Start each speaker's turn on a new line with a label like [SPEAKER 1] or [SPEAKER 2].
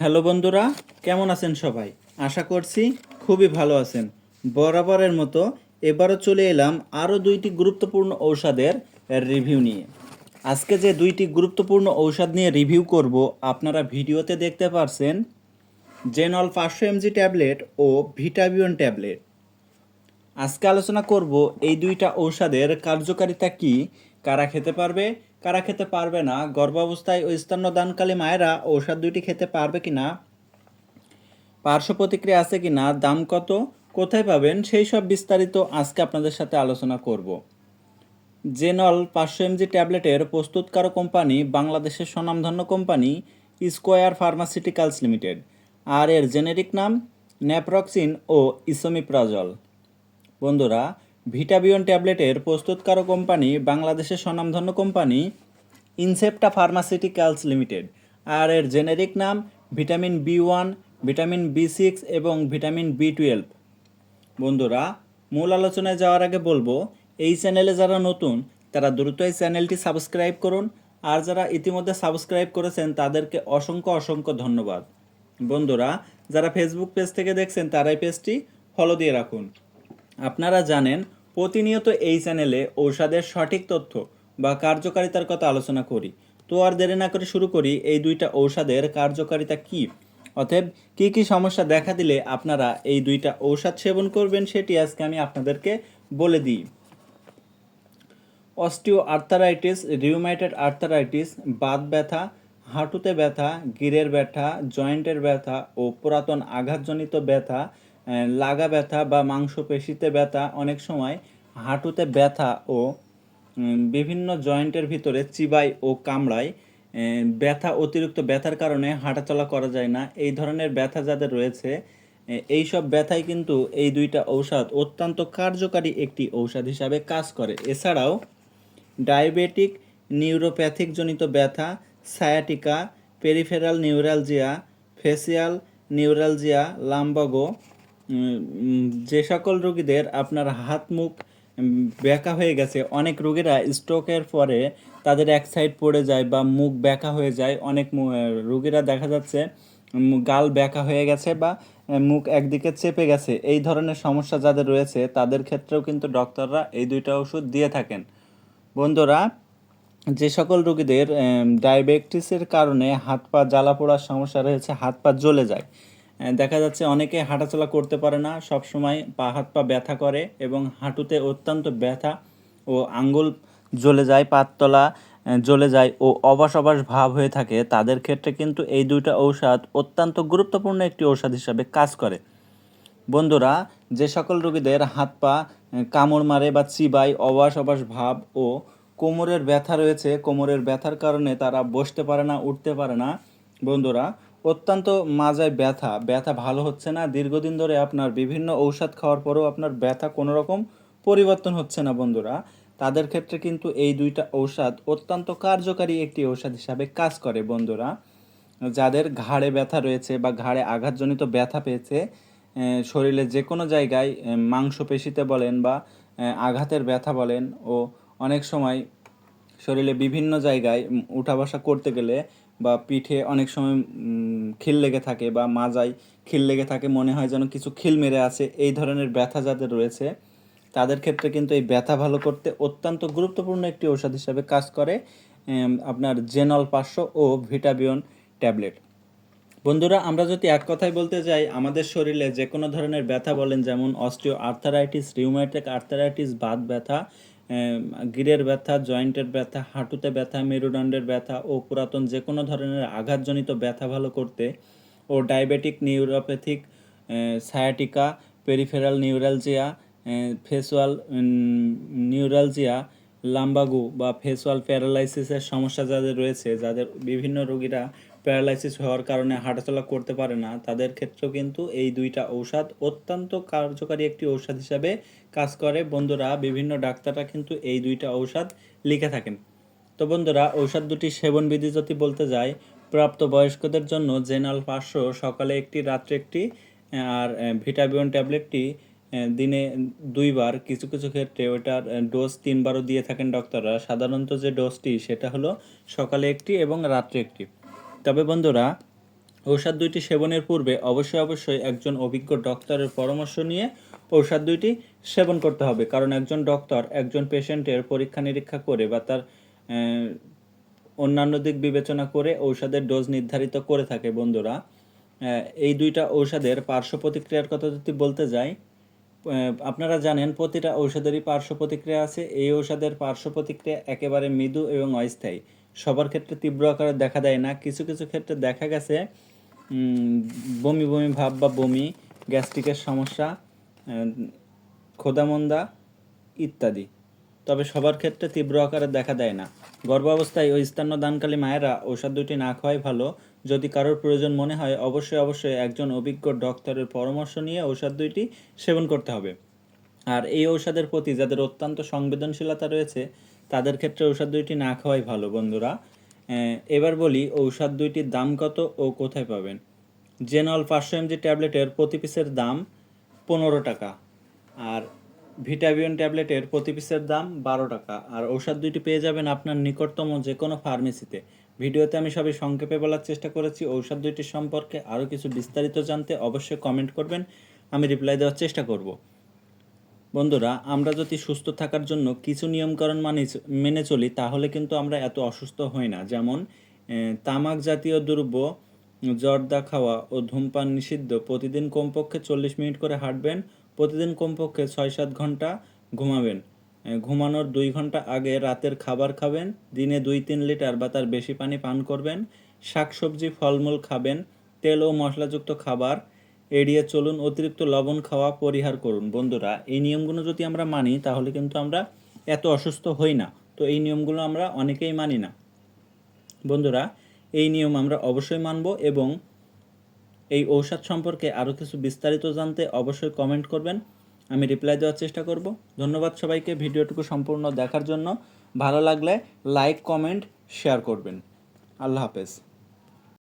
[SPEAKER 1] Hello বন্ধুরা, কেমন আছেন সবাই? আশা করছি খুবই ভালো আছেন। বরাবরের মতো এবারও চলে এলাম আরও দুইটি গুরুত্বপূর্ণ ঔষধের রিভিউ নিয়ে। আজকে যে দুইটি গুরুত্বপূর্ণ ঔষধ নিয়ে রিভিউ করব, আপনারা ভিডিওতে দেখতে পারছেন জেনল পাঁচশো এমজি ট্যাবলেট ও ভিটাবিয়ন ট্যাবলেট। আজকে আলোচনা করব এই দুইটা ঔষধের কার্যকারিতা কি, কারা খেতে পারবে কারা খেতে পারবে না? গর্ভাবস্থায় ও স্তন্যদানকালী মায়েরা ঔষধ দুইটি খেতে পারবে কি না পার্শ্ব প্রতিক্রিয়া আছে কি না দাম কত? কোথায় পাবেন? সেই সব বিস্তারিত আজকে আপনাদের সাথে আলোচনা করব। জেনল পাঁচশো এমজি ট্যাবলেটের প্রস্তুতকারক কোম্পানি বাংলাদেশের স্বনামধন্য কোম্পানি স্কোয়ার ফার্মাসিউটিক্যালস লিমিটেড। আর এর জেনেরিক নাম ন্যাপ্রক্সিন ও ইসোমিপ্রাজল। বন্ধুরা ভিটাবিয়ন ট্যাবলেটের প্রস্তুতকারক কোম্পানি বাংলাদেশের স্বনামধন্য কোম্পানি ইনসেপ্টা ফার্মাসিউটিক্যালস লিমিটেড আর এর জেনেরিক নাম vitamin B one vitamin B six এবং ভিটামিন বি টুয়েলভ বন্ধুরা, মূল আলোচনায় যাওয়ার আগে বলব, এই চ্যানেলে যারা নতুন, তারা দ্রুত এই চ্যানেলটি সাবস্ক্রাইব করুন। আর যারা ইতিমধ্যে সাবস্ক্রাইব করেছেন, তাদেরকে অসংখ্য অসংখ্য ধন্যবাদ। বন্ধুরা, যারা ফেসবুক পেজ থেকে দেখছেন, তারাই পেজটি ফলো দিয়ে রাখুন। আপনারা জানেন প্রতিনিয়ত এই চ্যানেলে ঔষধের সঠিক তথ্য বা কার্যকারিতার কথা আলোচনা করি। তো আর দেরি না করে শুরু করি এই দুইটা ঔষধের কার্যকারিতা কি? অতএব কি কি সমস্যা দেখা দিলে আপনারা এই দুইটা ঔষধ সেবন করবেন সেটি আজকে আমি আপনাদেরকে বলে দিই। Osteo arthritis rheumatoid arthritis, Baat ব্যথা, হাঁটুতে ব্যথা, গিরের ব্যথা, জয়েন্টের ব্যথা ও পুরাতন আঘাতজনিত ব্যথা লাগা ব্যথা বা মাংসপেশিতে ব্যথা, অনেক সময় হাঁটুতে ব্যথা ও বিভিন্ন জয়েন্টের ভিতরে চিবাই ও কামড়ায় ব্যথা, অতিরিক্ত ব্যথার কারণে হাঁটাচলা করা যায় না। এই ধরনের ব্যথা যাদের রয়েছে এই সব ব্যথাই কিন্তু এই দুইটা ঔষধ অত্যন্ত কার্যকারী একটি ঔষধ হিসাবে কাজ করে। এছাড়াও ডায়াবেটিক নিউরোপ্যাথিক জনিত ব্যথা, sciatica, peripheral neuralgia, facial neuralgia, lumbago যে সকল রোগীদের আপনার হাত মুখ ব্যাকা হয়ে গেছে, অনেক রোগীরা স্ট্রোকের পরে তাদের এক সাইড পড়ে যায় বা মুখ ব্যাকা হয়ে যায়, অনেক রোগীরা দেখা যাচ্ছে গাল ব্যাকা হয়ে গেছে বা মুখ একদিকে চেপে গেছে। এই ধরনের সমস্যা যাদের রয়েছে, তাদের ক্ষেত্রেও কিন্তু ডক্টররা এই দুইটা ওষুধ দিয়ে থাকেন। বন্ধুরা, যে সকল রোগীদের ডায়াবেটিসের কারণে হাত পা জ্বালা পোড়ার সমস্যা রয়েছে, হাত পা জ্বলে যায়। দেখা যাচ্ছে অনেকে হাঁটাচলা করতে পারে না সব সময় পা হাত পা ব্যথা করে এবং হাঁটুতে অত্যন্ত ব্যথা ও আঙ্গুল জ্বলে যায়, পাততলা জ্বলে যায় ও অবাস অবাস ভাব হয়ে থাকে। তাদের ক্ষেত্রে কিন্তু এই দুইটা ঔষধ অত্যন্ত গুরুত্বপূর্ণ একটি ঔষধ হিসাবে কাজ করে। বন্ধুরা, যে সকল রোগীদের হাত পা কামড় মারে বা চিবাই অবাস অবাস ভাব ও কোমরের ব্যথা রয়েছে, কোমরের ব্যথার কারণে তারা বসতে পারে না, উঠতে পারে না। বন্ধুরা অত্যন্ত মাজায় ব্যথা। ব্যথা ভালো হচ্ছে না। দীর্ঘদিন ধরে আপনার বিভিন্ন ঔষধ খাওয়ার পরেও আপনার ব্যথা কোনো রকম পরিবর্তন হচ্ছে না বন্ধুরা। তাদের ক্ষেত্রে কিন্তু এই দুইটা ঔষধ অত্যন্ত কার্যকারী একটি ঔষধ হিসাবে কাজ করে বন্ধুরা। যাদের ঘাড়ে ব্যথা রয়েছে বা ঘাড়ে আঘাতজনিত ব্যথা পেয়েছে শরীরে যে কোনো জায়গায় মাংসপেশিতে বলেন বা আঘাতের ব্যথা বলেন ও অনেক সময় শরীরে বিভিন্ন জায়গায় উঠা বসা করতে গেলে বা পিঠে অনেক সময় খিল লেগে থাকে বা মাজায় খিল লেগে থাকে, মনে হয় যেন কিছু খিল মেরে আছে। এই ধরনের ব্যথা যাদের রয়েছে, তাদের ক্ষেত্রে কিন্তু এই ব্যথা ভালো করতে অত্যন্ত গুরুত্বপূর্ণ একটি ঔষধ হিসাবে কাজ করে আপনার জেনল পাঁচশো ও ভিটাবিয়ন ট্যাবলেট। বন্ধুরা, আমরা যদি এক কথায় বলতে যাই, আমাদের শরীরে যে কোনো ধরনের ব্যথা বলেন, যেমন osteo arthritis rheumatic arthritis, Baat ব্যথা গিরের ব্যথা, জয়েন্টের ব্যথা, হাঁটুতে ব্যথা, মেরুদণ্ডের ব্যথা ও পুরাতন যে কোনো ধরনের আঘাতজনিত ব্যথা ভালো করতে ও diabetic neuropathic sciatica peripheral neuralgia facial neuralgia lumbago বা ফেসওয়াল প্যারালাইসিসের সমস্যা যাদের রয়েছে, যাদের বিভিন্ন রোগীরা প্যারালাইসিস হওয়ার কারণে হাঁটাচলা করতে পারে না। তাদের ক্ষেত্রেও কিন্তু এই দুইটা ঔষধ অত্যন্ত কার্যকারী একটি ঔষধ হিসাবে কাজ করে। বন্ধুরা, বিভিন্ন ডাক্তাররা কিন্তু এই দুইটা ঔষধ লিখে থাকেন। তো বন্ধুরা, ঔষধ দুটি সেবন বিধি যদি বলতে যাই, প্রাপ্ত বয়স্কদের জন্য জেনাল পাঁচশো, সকালে একটি, রাত্রে একটি, আর ভিটাবিয়ন ট্যাবলেটটি দিনে দুইবার। কিছু কিছু ক্ষেত্রে ওটার ডোজ তিনবারও দিয়ে থাকেন ডক্টররা সাধারণত যে ডোজটি, সেটা হলো সকালে একটি এবং রাত্রে একটি। তবে বন্ধুরা, ঔষধ দুইটি সেবনের পূর্বে অবশ্যই অবশ্যই একজন অভিজ্ঞ ডক্টরের পরামর্শ নিয়ে ঔষধ দুইটি সেবন করতে হবে। কারণ একজন ডক্টর একজন পেশেন্টের পরীক্ষা নিরীক্ষা করে বা তার অন্যান্য দিক বিবেচনা করে ঔষধের ডোজ নির্ধারিত করে থাকে বন্ধুরা। এই দুইটা ঔষধের পার্শ্ব প্রতিক্রিয়ার কথা যদি বলতে যাই আপনারা জানেন প্রতিটা ঔষধেরই পার্শ্ব প্রতিক্রিয়া আছে। এই ঔষধের পার্শ্ব প্রতিক্রিয়া একেবারে মৃদু এবং অস্থায়ী। সবার ক্ষেত্রে তীব্র আকারে দেখা দেয় না। কিছু কিছু ক্ষেত্রে দেখা গেছে বমি বমি ভাব বা বমি, গ্যাস্ট্রিকের সমস্যা ক্ষুধামন্দা ইত্যাদি। তবে সবার ক্ষেত্রে তীব্র আকারে দেখা দেয় না। গর্ভাবস্থায় ওই ও স্তন্যদানকালী মায়েরা ঔষধ দুটি না খাওয়াই ভালো। যদি কারোর প্রয়োজন মনে হয়, অবশ্যই অবশ্যই একজন অভিজ্ঞ ডক্টরের পরামর্শ নিয়ে ঔষধ দুইটি সেবন করতে হবে। আর এই ঔষধের প্রতি যাদের অত্যন্ত সংবেদনশীলতা রয়েছে, তাদের ক্ষেত্রে ঔষধ দুইটি না খাওয়াই ভালো, বন্ধুরা। এবার বলি ঔষধ দুইটির দাম কত ও কোথায় পাবেন? জেনল পাঁচশো এমজি ট্যাবলেটের প্রতি পিসের দাম পনেরো টাকা আর ভিটাবিয়ন ট্যাবলেটের প্রতি পিসের দাম বারো টাকা। আর ঔষধ দুইটি পেয়ে যাবেন আপনার নিকটতম যে কোনো ফার্মেসিতে। ভিডিওতে আমি সবই সংক্ষেপে বলার চেষ্টা করেছি। ঔষধ দুইটির সম্পর্কে আরও কিছু বিস্তারিত জানতে অবশ্যই কমেন্ট করবেন। আমি রিপ্লাই দেওয়ার চেষ্টা করব। বন্ধুরা, আমরা যদি সুস্থ থাকার জন্য কিছু নিয়মকানুন মানি মেনে চলি, তাহলে কিন্তু আমরা এত অসুস্থ হই না। যেমন তামাক জাতীয় দ্রব্য, জর্দা খাওয়া ও ধূমপান নিষিদ্ধ। প্রতিদিন কমপক্ষে চল্লিশ মিনিট করে হাঁটবেন, প্রতিদিন কমপক্ষে ছয় সাত ঘণ্টা ঘুমাবেন। ঘুমানোর দুই ঘণ্টা আগে রাতের খাবার খাবেন, দিনে দুই তিন লিটার বা তার বেশি পানি পান করবেন, শাকসবজি, ফলমূল খাবেন, তেল ও মশলাযুক্ত খাবার এড়িয়ে চলুন, অতিরিক্ত লবণ খাওয়া পরিহার করুন। বন্ধুরা, এই নিয়মগুলো যদি আমরা মানি, তাহলে কিন্তু আমরা এত অসুস্থ হই না। তো এই নিয়মগুলো আমরা অনেকেই মানি না। বন্ধুরা, এই নিয়ম আমরা অবশ্যই মানব এবং এই ঔষধ সম্পর্কে আরও কিছু বিস্তারিত জানতে অবশ্যই কমেন্ট করবেন। আমি রিপ্লাই দেওয়ার চেষ্টা করব। ধন্যবাদ সবাইকে ভিডিওটুকু সম্পূর্ণ দেখার জন্য। ভালো লাগলে লাইক কমেন্ট শেয়ার করবেন। আল্লাহ হাফেজ।